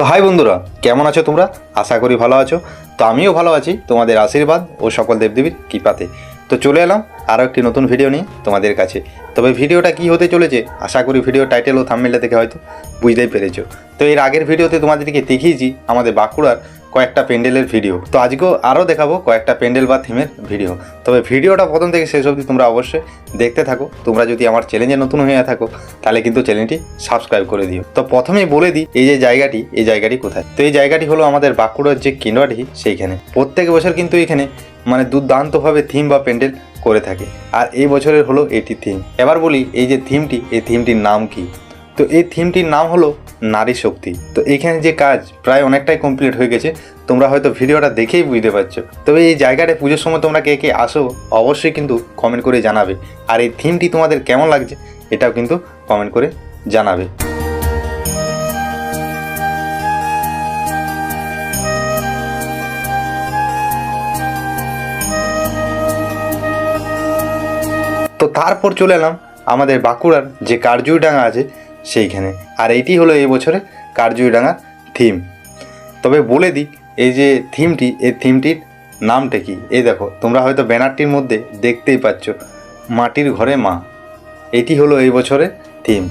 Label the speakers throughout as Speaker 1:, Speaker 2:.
Speaker 1: তো হাই বন্ধুরা, কেমন আছো তোমরা? আশা করি ভালো আছো। তো আমিও ভালো আছি তোমাদের আশীর্বাদ ও সকল দেবদেবীর কৃপাতে। তো চলে এলাম আরও একটি নতুন ভিডিও নিয়ে তোমাদের কাছে। তবে ভিডিওটা কি হতে চলেছে, আশা করি ভিডিও টাইটেল ও থাম্বনেলটা থেকে হয়তো বুঝতেই পেরেছ। তো এর আগের ভিডিওতে তোমাদেরকে দেখিয়েছি আমাদের বাঁকুড়ার কয়েকটা প্যান্ডেলের ভিডিও। তো আজকেও আরও দেখাবো কয়েকটা প্যান্ডেল বা থিমের ভিডিও। তবে ভিডিওটা প্রথম থেকে শেষ অবধি তোমরা অবশ্যই দেখতে থাকো। তোমরা যদি আমার চ্যানেলে নতুন হয়ে থাকো, তাহলে কিন্তু চ্যানেলটি সাবস্ক্রাইব করে দিও। তো প্রথমেই বলে দিই, এই যে জায়গাটি, এই জায়গাটি কোথায়? তো এই জায়গাটি হলো আমাদের বাঁকুড়ার যে কেন্দ্রটি সেইখানে। প্রত্যেক বছর কিন্তু এখানে মানে দুর্দান্তভাবে থিম বা প্যান্ডেল করে থাকে। আর এই বছরের হলো এটি থিম এবার বলি, এই যে থিমটি এই থিমটির নাম কি? তো এই থিমটির নাম হলো নারী শক্তি। তো এখানে যে কাজ প্রায় অনেকটাই কমপ্লিট হয়ে গেছে, তোমরা হয়তো ভিডিওটা দেখেই বুঝতে পারছ। তবে এই জায়গাটা পুজোর সময় তোমরা কে কে আসো অবশ্যই কিন্তু কমেন্ট করে জানাবে। আর এই থিমটি তোমাদের কেমন লাগছে, এটাও কিন্তু কমেন্ট করে জানাবে। তো তারপর চলে এলাম আমাদের বাঁকুড়ার যে কারজুইডাঙ্গা আছে সেইখানে। আর এইটি হলো এই বছরে কারজুইডাঙ্গার থিম। তবে বলে দিই, এই যে থিমটি, এই থিমটির নামটা কি? এই দেখো, তোমরা হয়তো ব্যানারটির মধ্যে দেখতেই পাচ্ছ, মাটির ঘরে মা। এটি হলো এই বছরের থিম।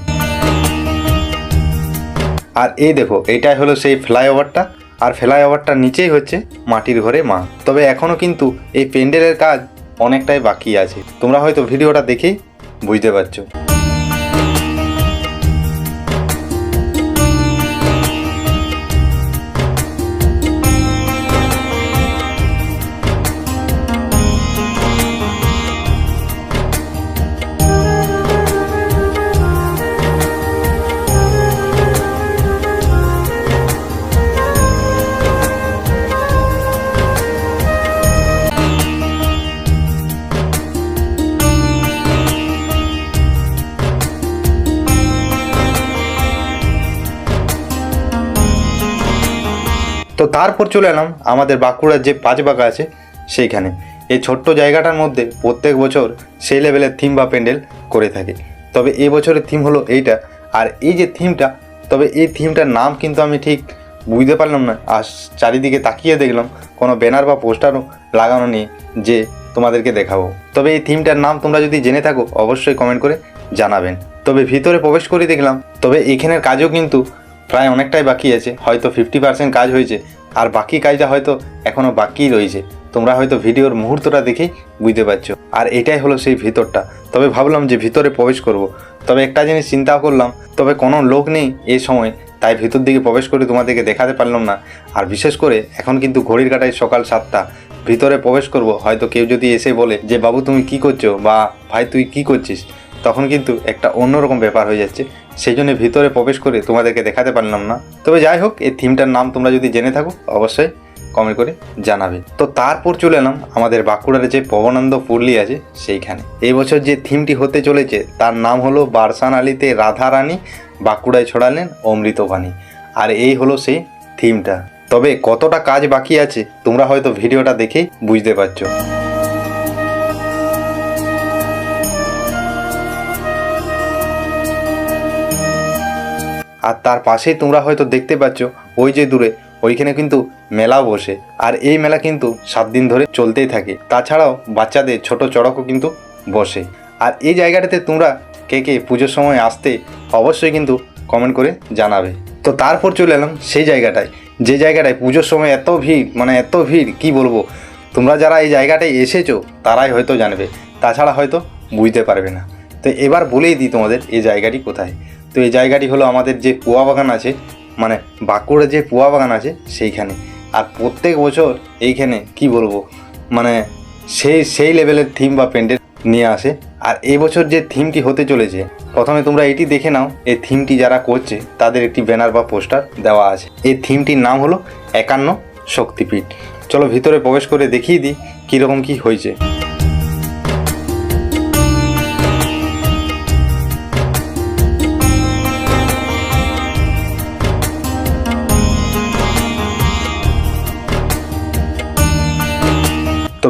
Speaker 1: আর এই দেখো, এটাই হলো সেই ফ্লাইওভারটা, আর ফ্লাইওভারটার নিচেই হচ্ছে মাটির ঘরে মা। তবে এখনও কিন্তু এই প্যান্ডেলের কাজ অনেকটাই বাকি আছে। তোমরা হয়তো ভিডিওটা দেখেই বুঝতে পারছ। তো তারপর চলে এলাম আমাদের বাঁকুড়ার যে পাঁচবাগা আছে সেইখানে। এই ছোট্ট জায়গাটার মধ্যে প্রত্যেক বছর সেই লেভেলের থিম বা প্যান্ডেল করে থাকে। তবে এই বছরের থিম হলো এইটা। আর এই যে থিমটা তবে এই থিমটার নাম কিন্তু আমি ঠিক বুঝতে পারলাম না। আর চারিদিকে তাকিয়ে দেখলাম, কোনো ব্যানার বা পোস্টারও লাগানো নেই যে তোমাদেরকে দেখাবো। তবে এই থিমটার নাম তোমরা যদি জেনে থাকো, অবশ্যই কমেন্ট করে জানাবেন। তবে ভিতরে প্রবেশ করে দেখলাম, তবে এখানের কাজও কিন্তু প্রায় অনেকটাই বাকি আছে, হয়তো ফিফটি পার্সেন্ট কাজ হয়েছে। আর বাকি কাজটা হয়তো এখনও বাকি রয়েছে। তোমরা হয়তো ভিডিওর মুহূর্তটা দেখেই বুঝতে পারছ। আর এটাই হলো সেই ভিতরটা। তবে ভাবলাম যে ভিতরে প্রবেশ করব। তবে একটা জিনিস চিন্তা করলাম, তবে কোনো লোক নেই এই সময়, তাই ভিতর দিকে প্রবেশ করে তোমাদেরকে দেখাতে পারলাম না। আর বিশেষ করে এখন কিন্তু ঘড়ির কাটায় সকাল সাতটা। ভিতরে প্রবেশ করব, হয়তো কেউ যদি এসে বলে যে, বাবু, তুমি কি করছ? বা, ভাই, তুই কি করছিস? তখন কিন্তু একটা অন্যরকম ব্যাপার হয়ে যাচ্ছে। সেই জন্য ভিতরে প্রবেশ করে তোমাদেরকে দেখাতে পারলাম না। তবে যাই হোক, এই থিমটার নাম তোমরা যদি জেনে থাকো, অবশ্যই কমেন্ট করে জানাবে। তো তারপর চলে এলাম আমাদের বাঁকুড়ার যে পবনানন্দ পল্লী আছে, সেইখানে। এই বছর যে থিমটি হতে চলেছে, তার নাম হলো বারসান আলীতে রাধা রানী বাঁকুড়ায় ছড়ালেন অমৃতবাণী। আর এই হলো সেই থিমটা। তবে কতটা কাজ বাকি আছে, তোমরা হয়তো ভিডিওটা দেখেই বুঝতে পারছ। আর তার পাশেই তোমরা হয়তো দেখতে পাচ্ছ ওই যে দূরে, ওইখানে কিন্তু মেলা বসে। আর এই মেলা কিন্তু সাত দিন ধরে চলতেই থাকে। তাছাড়াও বাচ্চাদের ছোট চড়কও কিন্তু বসে। আর এই জায়গাটাতে তোমরা কে কে পুজোর সময় আসতে অবশ্যই কিন্তু কমেন্ট করে জানাবে। তো তারপর চলে এলাম সেই জায়গাটায়। যে জায়গাটায় পুজোর সময় এত ভিড় মানে এত ভিড়, কি বলব? তোমরা যারা এই জায়গাটায় এসেছ, তারাই হয়তো জানবে। তাছাড়া হয়তো বুঝতে পারবে না। তো এবার বলেই দিই তোমাদের এই জায়গাটি কোথায়। তো এই জায়গাটি হলো আমাদের যে পোয়া বাগান আছে মানে বাঁকুড়া যে পোয়া বাগান আছে সেইখানে। আর প্রত্যেক বছর এইখানে কি বলব মানে সেই সেই লেভেলের থিম বা প্যান্ডেল নিয়ে আসে। আর এবছর যে থিমটি হতে চলেছে, প্রথমে তোমরা এটি দেখে নাও। এই থিমটি যারা করছে, তাদের একটি ব্যানার বা পোস্টার দেওয়া আছে। এই থিমটির নাম হলো একান্ন শক্তিপীঠ। চলো ভিতরে প্রবেশ করে দেখিয়ে দিই কীরকম কী হয়েছে।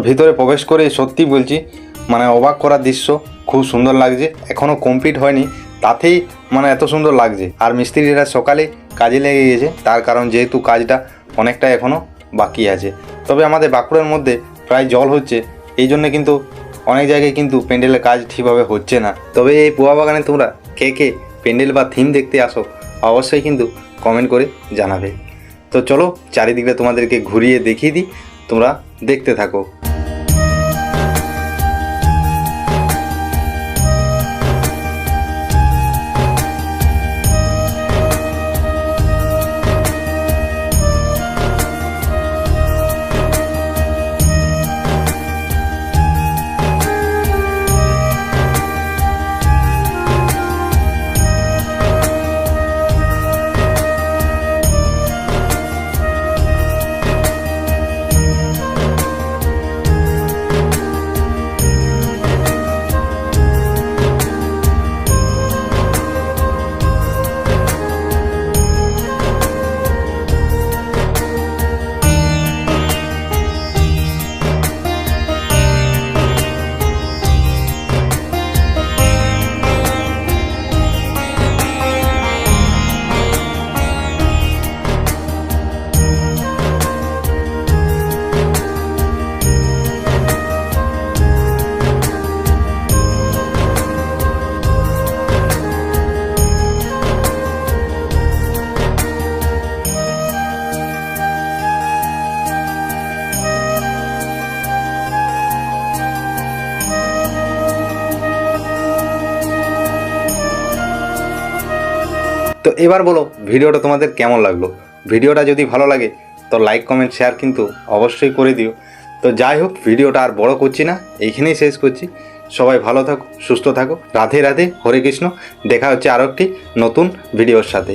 Speaker 1: ভিতরে প্রবেশ করে সত্যি বলছি মানে অবাক করার দৃশ্য, খুব সুন্দর লাগছে। এখনও কমপ্লিট হয়নি, তাতেই মানে এত সুন্দর লাগছে। আর মিস্ত্রিরা সকালে কাজে লেগে গেছে, তার কারণ যেহেতু কাজটা অনেকটা এখনও বাকি আছে। তবে আমাদের বাঁকুড়ার মধ্যে প্রায় জল হচ্ছে, এই জন্য কিন্তু অনেক জায়গায় কিন্তু প্যান্ডেলের কাজ ঠিকভাবে হচ্ছে না। তবে এই পোয়া বাগানে তোমরা কে কে প্যান্ডেল বা থিম দেখতে আসো, অবশ্যই কিন্তু কমেন্ট করে জানাবে। তো চলো চারিদিকে তোমাদেরকে ঘুরিয়ে দেখিয়ে দিই, তোমরা দেখতে থাকো। তো এবার বলো, ভিডিওটা তোমাদের কেমন লাগল? ভিডিওটা যদি ভালো লাগে, তো লাইক কমেন্ট শেয়ার কিন্তু অবশ্যই করে দিও। তো যাই হোক, ভিডিওটা আর বড় করছি না, এইখানেই শেষ করছি। সবাই ভালো থাকো, সুস্থ থাকো। রাধে রাধে, হরে কৃষ্ণ। দেখা হচ্ছে আরও একটি নতুন ভিডিওর সাথে।